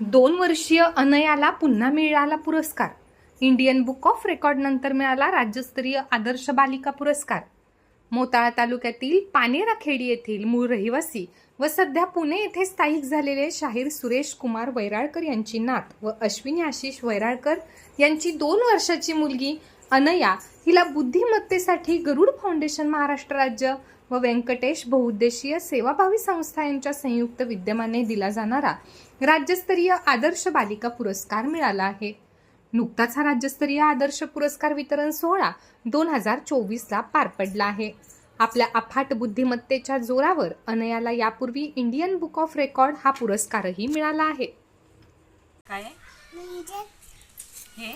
दोन वर्षीय अनयाला पुन्हा मिळाला पुरस्कार. इंडियन बुक ऑफ रेकॉर्ड नंतर मिळाला राज्यस्तरीय आदर्श बालिका पुरस्कार. मोताळा तालुक्यातील पानेराखेडी येथील मूळ रहिवासी व सध्या पुणे येथे स्थायिक झालेले शाहीर सुरेश कुमार वैराळकर यांची नात व अश्विनी आशिष वैराळकर यांची दोन वर्षाची मुलगी अनया हिला बुद्धिमत्तेसाठी गरुड फाउंडेशन महाराष्ट्र राज्य व व्यंकटेश बहुउद्देशीय सेवाभावी संस्था यांच्या संयुक्त विद्यमाने दिला जाणारा राज्यस्तरीय आदर्श बालिका पुरस्कार मिळाला आहे. नुकताच हा राज्यस्तरीय आदर्श पुरस्कार वितरण सोहळा दोन हजार चोवीसला पार पडला आहे. आपल्या अफाट बुद्धिमत्तेच्या जोरावर अनयाला यापूर्वी इंडियन बुक ऑफ रेकॉर्ड हा पुरस्कारही मिळाला आहे. काय? म्हणजे हे?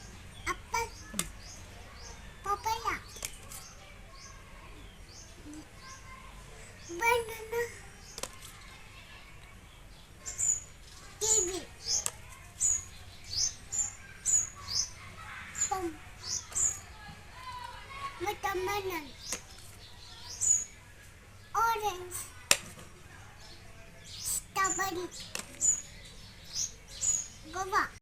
Banana. Kiwi. Pom. Watermelon. Orange. Strawberry. Guava.